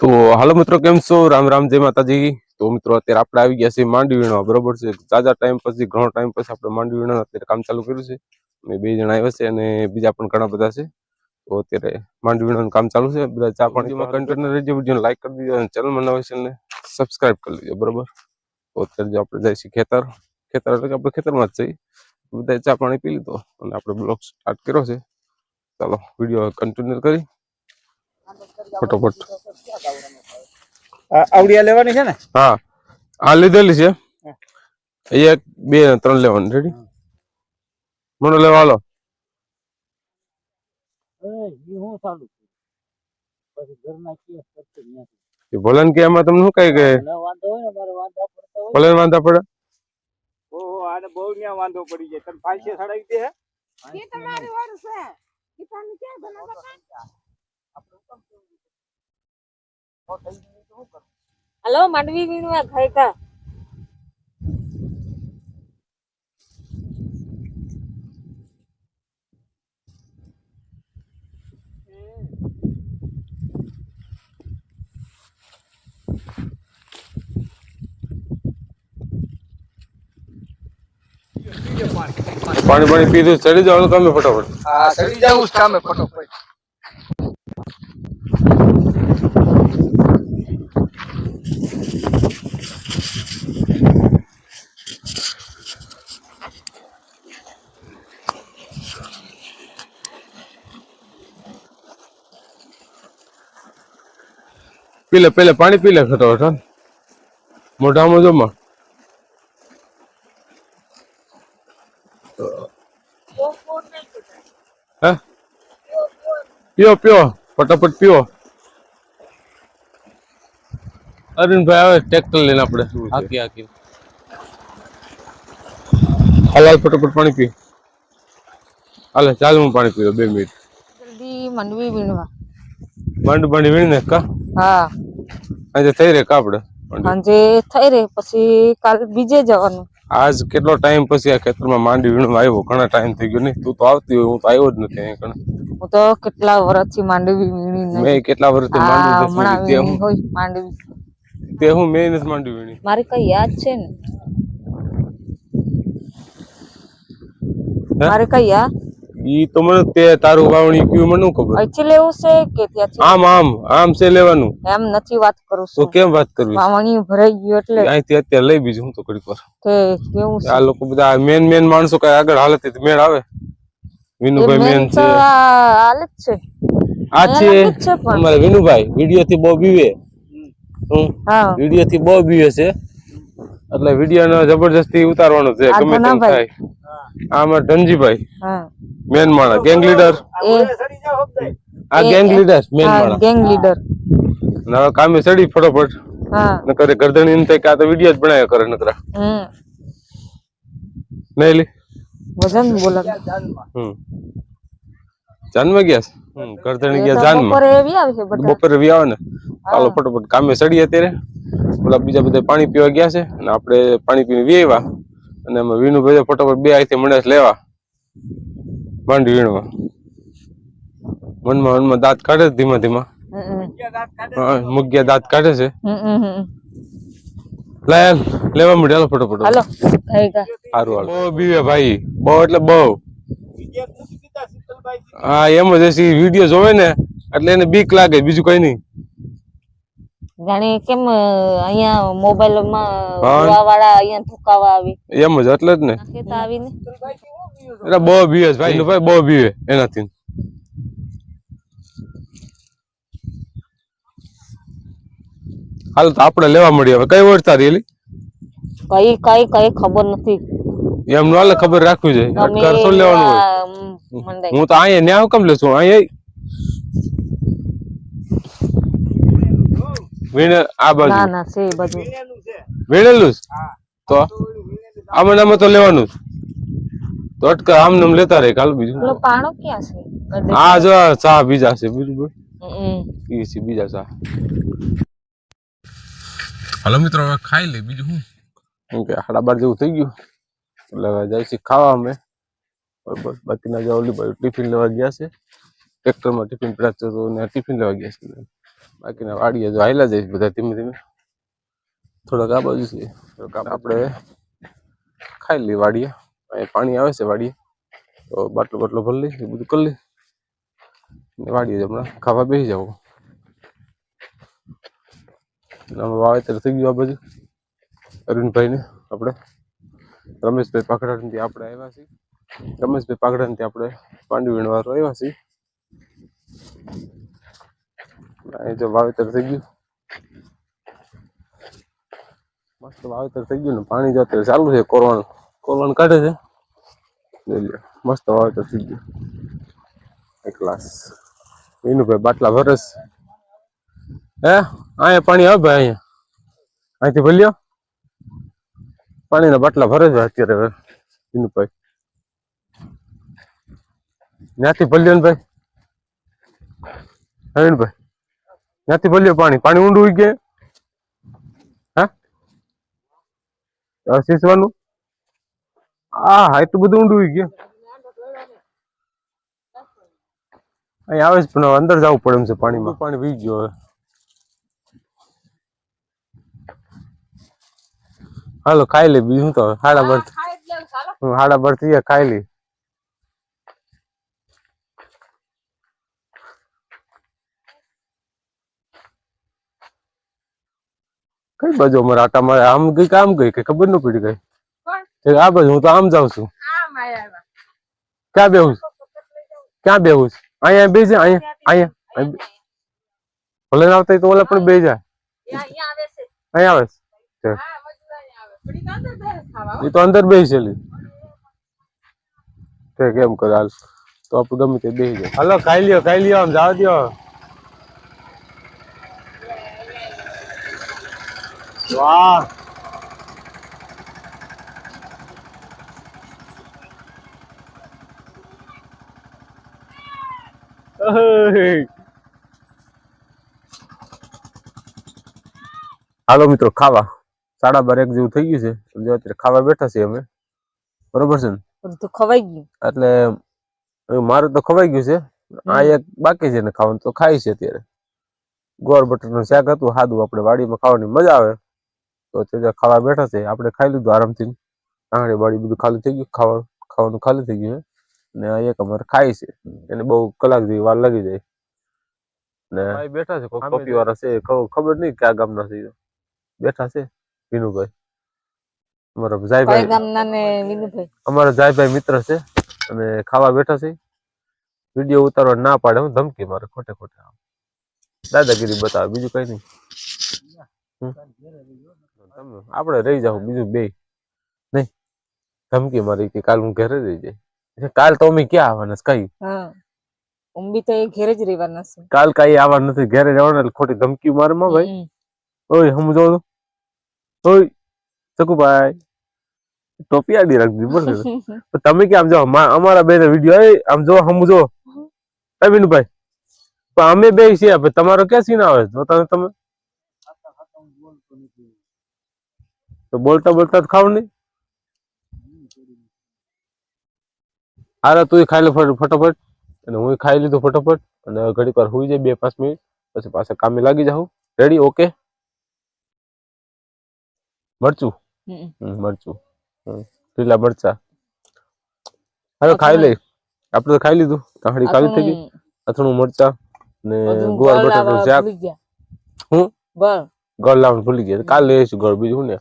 તો હાલો મિત્રો, કેમ છો? રામ રામ, જય માતાજી. તો મિત્રો, અત્યારે આપણે આવી ગયા છીએ માંડવી વીણવા બરોબર છે? તાજા ટાઈમ પછી, ઘણો ટાઈમ પછી આપણે માંડવી વીણવાનું અત્યારે કામ ચાલુ કર્યું છે. અમે બે જણા આવ્યા છે અને બીજા પણ ઘણા બધા છે. તો અત્યારે માંડવી વીણવાનું કામ ચાલુ છે. બધા ચા પાણીમાં કન્ટેનર રહેજો વીડિયો લાઈક કરી દીધો અને ચેનલમાં નવા છે ને સબસ્ક્રાઈબ કરી લેજો, બરોબર? તો અત્યારે જો આપણે છીએ ખેતર. ખેતર એટલે કે આપણે ખેતરમાં જ જઈએ. બધા ચા પાણી પી લીધો અને આપણે બ્લોગ સ્ટાર્ટ કર્યો છે. ચાલો, વીડિયો કન્ટિન્યુ કરી. ફટોફટ. આવડિયા લેવાની છે ને? હા. આ લીધેલી છે. એક બે ત્રણ લેવાની. રેડી મને લેવા હાલો. હું ચાલુ પછી ઘરના કેસ કરશે એ ભલે કે એમાં તમને શું કઈ કે? વાંધો હોય ને મારે વાંધા ભલે ને વાંધા પડે? ઓહો આને બહુ ન્યા વાંધો પડી જાય. તને ફાંસી સડાવી દે હે? તમારી વાર છે. એ તમે ક્યાં બનાવતા હલો માંડવી વીણવા ખાયકા પાણી પાણી પીધું ચડી જાવ તમે ફટાફટ. હા ચડી જાવ કામે ફટોફટ. પી લે પેલે પાણી પી લે ખતો હા મોઢામાં જોમાં. હે? પીઓ પીઓ ફટાફટ પીઓ. અરવિંદભાઈ આવે ટ્રેક્ટર લઈને આપણે. હાકી હાકી. હાલ હાલ ફટાફટ પાણી પી. હાલે ચાલ હું પાણી પીવો બે મિનિટ. જલ્દી માંડવી વીણવા. માંડ પાણી વીણીને કા? હા. આજે થઈ રે કાપડ? સાંજે થઈ રે પછી કાલ બીજે જવાનું. આજ કેટલો ટાઈમ પછી આ ખેતરમાં માંડી વીણવા આવ્યો? ઘણા ટાઈમ થઈ ગયો નહીં. તું તો આવતી હોય હું તો આવ્યો જ નથી અહીંયા હું તો કેટલા વર્ષથી માંડવી વીણી મેં કેટલા વર્ષથી માંડવી નથી હોય માંડવી તે હું મેં નથી માંડવી વીણી. મારી કઈ યાદ છે ને? મારે કઈ યાદ? ઈ તો મને તે તારું વાવણી કયું મને ખબર? અહીંથી લેવું છે કે ત્યાંથી? આમ આમ આમ છે લેવાનું. એમ નથી વાત કરું તો કેમ વાત કરવી વાવણી ભરાઈ ગયું એટલે અહીંથી અત્યારે લઈ બીજું હું તો ઘડીક પર કે કેવું છે? આ લોકો બધા મેન મેન માણસો કઈ આગળ હાલત મેળ આવે? વિનુભાઈ મેન છે. તો આ હાલ જ છે. આ છે અમારે વિનુભાઈ વીડિયો થી બહુ બીવે. હું. વીડિયો થી બહુ બીવે છે. એટલે વિડિયો નો જબરજસ્તી ઉતારવાનો છે ગમે તેમ. થાય. આ અમારે ધનજીભાઈ. હા. મેન માણસ ગેંગ લીડર. આ ગેંગ લીડર મેન માણસ. ગેંગ લીડર ના કામે ચડી ફટોફટ. હા. નકરે ગરદણી ને કે આ તો વીડિયો જ બનાવ્યા કરે નકરા. હમ. નહીં વજન બોલા. હમ. જાનમાં ગયા છે? હમ ગરદણી ગયા જાનમાં. બપોરે એવી આવે છે બધા. બપોરે વી આવે ને? ચાલો ફટોફટ કામે ચડી અત્યારે. ઓલા બીજા બધા પાણી પીવા ગયા છે અને આપણે પાણી પીને વી આવ્યા. અને અમે વિનુભાઈ ફટોફટ બે આઈથી મળે લેવા. માંડી વીણવા. મનમાં મનમાં દાંત કાઢે છે ધીમા ધીમા. હા, મુગ્યા દાંત કાઢે છે. હમ, હમ, હમ. લાય લેવા મળે હાલો ફટોફટ. હાલો સારું હાલો. બહુ બીવે ભાઈ બહુ એટલે બહુ. હા એમ જ હશે વીડિયો જોવે ને એટલે એને બીક લાગે બીજું કઈ નહીં. જાણે કેમ અ, અહીંયા મોબાઈલમાં હા. જોવા વાળા અહીંયા ધુકાવા આવી. એમ જ એટલે જ ને. નાખેતા આવીને. શીતલભાઈ કેવું પીવું છે? એટલે બહુ બીવે છે ભાઈ ભાઈ બહુ બીવે એનાથી. હાલ તો આપણે લેવા મળીએ હવે. કઈ ઓળતા રેલી કઈ કઈ કઈ ખબર નથી. એમ નો હાલે ખબર રાખવી જોઈએ. તમે અટકાર શું લેવાનું હોય. આ, મ, મંડાઈ. હું તો અહીંયા ન્યા હુકમ લેશું અહીંયા વીણે આ ના બાજુ. ના છે બધું એનું છે. વીણેલું જ? હા. તો? આમાં ને તો લેવાનું જ. તો અટકા આમ નામ લેતા રહે કાલ બીજું. પેલો પાણો ક્યાં છે? આ જો ચા બીજા છે બીજું બોલ. હમ. છે બીજા ચા. હાલો મિત્રો હવે ખાઈ લે બીજું શું? કેમ કે સાડા બાર જેવું થઈ ગયું. એટલે હવે જાય છે ખાવા અમે. બરોબર બાકીના જે ઓલી બાજુ ટિફિન લેવા ગયા છે. ટ્રેક્ટરમાં ટિફિન ને ટિફિન લેવા ગયા છે. બાકીના વાડીએ જો હાલ્યા જાય બધા ધીમે ધીમે. થોડાક આ બાજુ છે. થોડાક આપણે ખાઈ લઈએ વાડીએ. અહીંયા પાણી આવે છે વાડીએ. તો બાટલો બાટલો ભરી લઈ એ બધું કરી લઈ ને વાડીએ હમણાં ખાવા બેસી જાવ વાવેતર થઈ ગયું આ બાજુ. અરુણભાઈને આપણે. રમેશભાઈ પાખડાથી આપણે આવ્યા છીએ. રમેશભાઈ પાખડાથી આપણે પાંડવીણ વાળો આવ્યા છીએ. અહીં જો વાવેતર થઈ ગયું. મસ્ત વાવેતર થઈ ગયું ને, પાણી જો અત્યારે ચાલુ છે કોરવાનું. કોરવાનું કાઢે છે. મસ્ત વાવેતર થઈ ગયું. એક ક્લાસ વિનુભાઈ બાટલા ભરસ હે? અહીંયા પાણી આવે ભાઈ અહીંયા. અહીંથી ભલ્યો? પાણીના બાટલા ભરે છે અત્યારે વિનુભાઈ. ત્યાંથી ભલ્યો ને ભાઈ? નવીનભાઈ ત્યાંથી ભલ્યો પાણી. પાણી ઊંડું ઉઈ ગયા હા? સીસવાનું હા હા એટલું બધું ઊંડું ઉઈ ગયા અહીં આવે છે પણ હવે અંદર જવું પડે એમ છે પાણીમાં. પાણી વી ગયો હવે. હાલો ખાઈ લે બીજું તો. હાડા બર હમ, હાડા બર થઈ ગયા ખાઈ લે. કઈ બાજુ અમારે આટા મારે આમ ગઈ કે આમ ગઈ કે ખબર ન પડી ગઈ એ આ બાજુ હું તો આમ જાઉં છું. ક્યાં બેહું છું? ક્યાં બેહું છું? અહીંયા બે જાય અહીંયા અહીંયા. અહીં બે- ભલે ના આવતા હોય તો ઓલા પણ બે જાય અહીંયા આવે છે. એ તો અંદર બેસેલી તે કેમ કરે? હાલ. તો આપણે ગમે તે બેસી જાય. હાલો ખાઈ લ્યો ખાઈ લ્યો આમ જવા દ્યો. વાહ. હાલો મિત્રો ખાવા. સાડા બાર એક જેવું થઈ ગયું છે. જો અત્યારે ખાવા બેઠા છીએ અમે. બરોબર છે ને? તો ખવાઈ ગયું. એટલે મારું તો ખવાઈ ગયું છે. આ એક બાકી છે ને ખાવાનું તો ખાઈ છે અત્યારે. ગોળ બટરનું શાક હતું સાદું આપણે વાડીમાં ખાવાની મજા આવે. તો તેજા ખાવા બેઠા છે. આપણે ખાઈ લીધું આરામથી. આંગળી બાળી બધું ખાલી થઈ ગયું. ખાવા ખાવાનું ખાલી થઈ ગયું ને આ એક અમારે ખાઈ છે. એને બહુ કલાક જેવી વાર લાગી જાય. ને બેઠા છે. કોપી વાળા છે. ખબર નહીં ક્યાં ગામના છે. બેઠા છે. વિનુભાઈ. અમારા જાયભાઈ. ગામના ને વિનુભાઈ? અમારા જાયભાઈ મિત્ર છે. અને ખાવા બેઠા છે. વીડિયો ઉતારવા ના પાડે. હું ધમકી મારે ખોટે ખોટે દાદાગીરી બતાવે. બીજું કઈ નહીં. તમે આપણે રહી જાવ બીજું બે. નહીં? ધમકી મારી કે કાલ હું ઘરે રહી જાય કાલ તો અમે ક્યાં આવવાના કઈ? ઉંબી તો એ ઘેરે જ રહેવાના છે. કાલ કઈ આવવા નથી ઘરે રહેવાના ખોટી ધમકી મારે માં ભાઈ. ઓય સમજો તો. ઓય ચકુભાઈ ટોપી આડી રાખજી બોલ તમે કે આમ જો અમારા બે વીડિયો એ આમ જો સમજો. વિનુભાઈ પણ અમે બે છીએ પણ તમારો ક્યાં સીન આવે? જો તમે? તો બોલતા બોલતા ખાવ નહીં? હારે તું ખાઈ લે ફટ- ફટાફટ. અને હું ખાઈ લીધું ફટાફટ. અને ઘડીક વાર હુઈ જાય બે પાંચ મિનિટ. પછી પાછા કામે લાગી જાઉં. રેડી ઓકે મરચું? મરચું. લીલા મરચા. હવે ખાઈ લઈ. આપણે તો ખાઈ લીધું. તાહડી ખાલી થઈ ગઈ. અથણું મરચા ને ગુવાર બટાટો શાક. હું? ગળ લાવવાનું ભૂલી ગયા. કાલે લઈશું ગળ બીજું ને?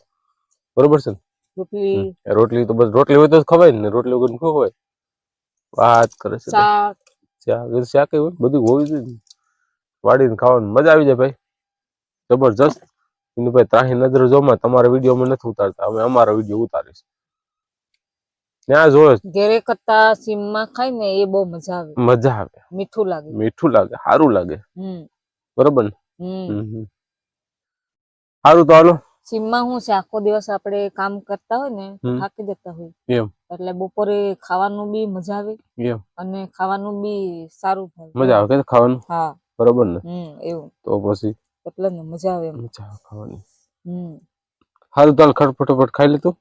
બરોબર છે રોટલી રોટલી તો બસ રોટલી હોય તો ખવાય ને રોટલી વગર શું હોય વાત કરે છે શાક. શાક હોય બધું હોવી જોઈએ ને. વાડીને ખાવાની મજા આવી જાય ભાઈ. જબરજસ્ત. ભાઈ ત્રાહી નજર જોમાં તમારા વીડિયો અમે નથી ઉતારતા. અમે અમારા વીડિયો ઉતારીશ ત્યાં જોયો ઘેરે કરતા સીમમાં ખાય ને એ બહુ મજા આવે. મજા આવે. મીઠું લાગે. મીઠું લાગે સારું લાગે. હમ. બરોબર ને. સારું તો હાલો. સીમમાં શું છે? આખો દિવસ આપણે કામ કરતા હોય ને થાકી જતા હોય. એટલે બપોરે ખાવાનું બી મજા આવે અને ખાવાનું બી સારું થાય. મજા આવે કે ખાવાનું? હા. બરોબર ને? હમ એવું. તો પછી? એટલે ને મજા આવે મજા આવે ખાવાની. હમ. હાલ હાલ ખટ ફટોફટ ખાઈ લીધું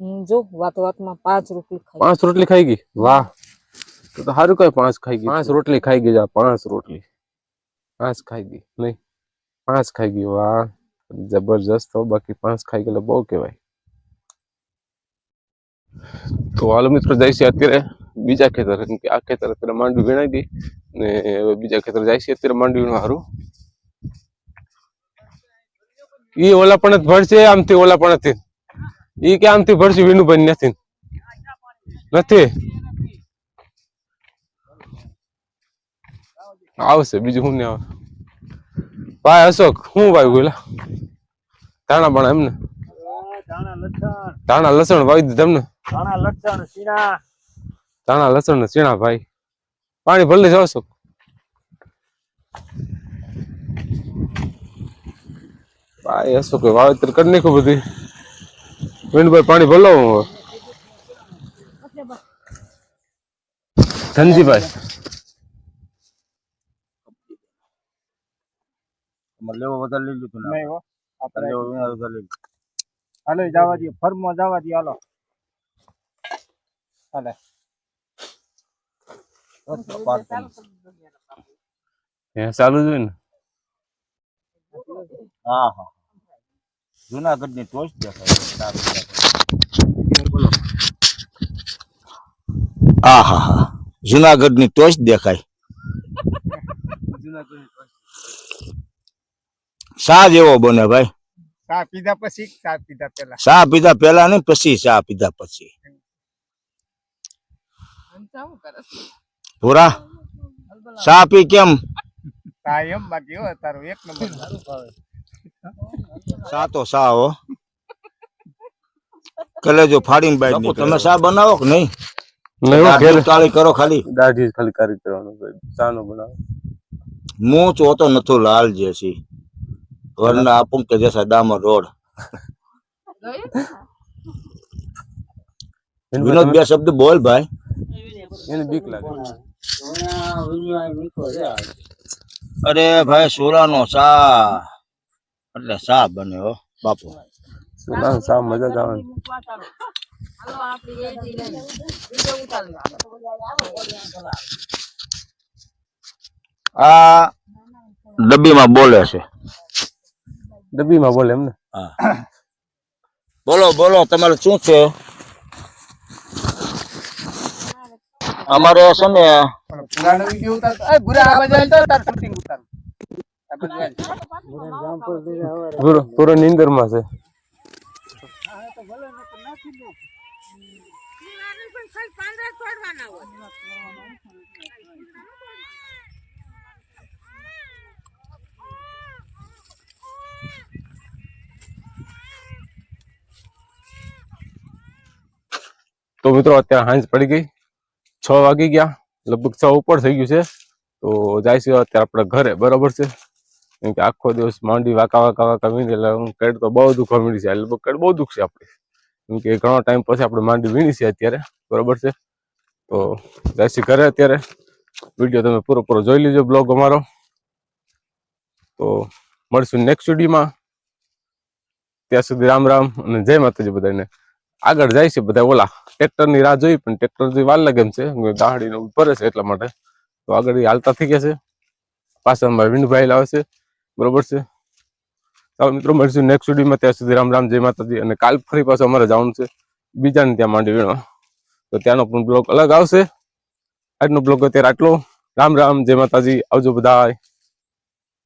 હમ, જો વાત વાતમાં પાંચ રોટલી ખાઈ. પાંચ રોટલી ખાઈ ગઈ? વાહ. તો તો સારું કઈ પાંચ ખાઈ ગઈ. પાંચ રોટલી ખાઈ ગઈ જા પાંચ રોટલી. પાંચ ખાઈ ગઈ નહીં. પાંચ ખાઈ ગઈ વાહ. જબરજસ્ત હો, બાકી પાંચ ખાઈ ગયેલા બહુ કહેવાય. તો હાલ મિત્રો, જાય છે અત્યારે બીજા ખેતર કે આ ખેતર અત્યારે માંડવી વીણાઈ ગઈ ને હવે બીજા ખેતર જાય છે અત્યારે માંડવી વીણવા એ ઓલા પણ જ ભરશે, આમથી ઓલા પણ નથી ઈ કે આમથી ભરશે, વિનુભાઈ નથી નથી. આવશે, બીજું શું ને આવે. ભાઈ અશોક શું ભાઈ બોલા? ધાણા પણ એમને? ધાણા લસણ વાવી દીધું તમને ધાણા લસણ સીણા ચીણા ભાઈ. પાણી ભલે જાવ છો ભાઈ અશોક વાવેતર કરી નાખું બધી. વિનુભાઈ પાણી ભરલો ધનજીભાઈ. લેવો વધારે લઈ લીધું હાલો જવા દઈએ ફર્મમાં જવા દઈએ હાલો. હાલે. ચાલુ જ ને? હા હા. જુનાગઢની ટોચ દેખાય. હા હા હા જુનાગઢની ટોચ દેખાય. શા જેવો બને ભાઈ? ચા પીધા પછી ચા પીધા પેલા શા પીધા પેલા ને પછી શા પીધા પછી. પૂરા શા પી કેમ? ચા એમ બાકી હો તારું એક નંબર શા તો શા હો. કલેજો ફાડીને બાઈ તમે શા બનાવો કે નહીં? કરો ખાલી. દાઢી ખાલી કરી કરવાનું ભાઈ ચાનો બનાવો. હું ચોતો નથો લાલ જે છે. વરના આપું કે જૈસા દામર રોડ. વિનોદ બે શબ્દ બોલ ભાઈ. એને બીક લાગે. અરે ભાઈ સોરાનો સા એટલે સા બને હો બાપુ. ના સા મજા જ આવે. આ ડબ્બીમાં બોલે છે. ડબ્બીમાં બોલે એમને. બોલો બોલો તમારે શું છે? અમારે છે ને. પૂરો નીંદરમાં છે. પાંદડા છોડવાના હોય. તો મિત્રો, અત્યારે હાંજ પડી ગઈ. છ વાગી ગયા. લગભગ છ ઉપર થઈ ગયું છે. તો જાય છે અત્યારે આપણે ઘરે. બરાબર છે? કેમ કે આખો દિવસ માંડી વાકા વાકા વાકા વીણી, એટલે કેડ તો બહુ દુઃખ મીડી છે. લગભગ કેડ બહુ દુખ છે આપણે. કેમ કે ઘણો ટાઈમ પછી આપણે માંડી વીણી છે અત્યારે. બરાબર છે? તો છે ઘરે અત્યારે. વીડિયો તમે પૂરો પૂરો જોઈ લીજો, બ્લોગ અમારો. તો મળશું નેક્સ્ટ વિડીયોમાં ત્યાં સુધી રામ રામ અને જય માતાજી બધાને. આગળ જાય છે બધા ઓલા. ટ્રેક્ટરની રાહ જોઈ, પણ ટ્રેક્ટરથી વાર લાગે એમ છે દાહડી નું ભરે છે એટલા માટે. તો આગળ હાલતા થઈ ગયા છે. પાછા અમારે વિનુભાઈ લાવે છે. બરોબર છે. ચાલો મિત્રો મળશું નેક્સ્ટ વિડીયોમાં ત્યાં સુધી રામ રામ, જય માતાજી. અને કાલ ફરી પાછું અમારે જવાનું છે. બીજાને ત્યાં માંડી વીણવા તો ત્યાંનો પણ બ્લોગ અલગ આવશે. આજનો બ્લોગ અત્યારે આટલો. રામ રામ, જય માતાજી. આવજો બધા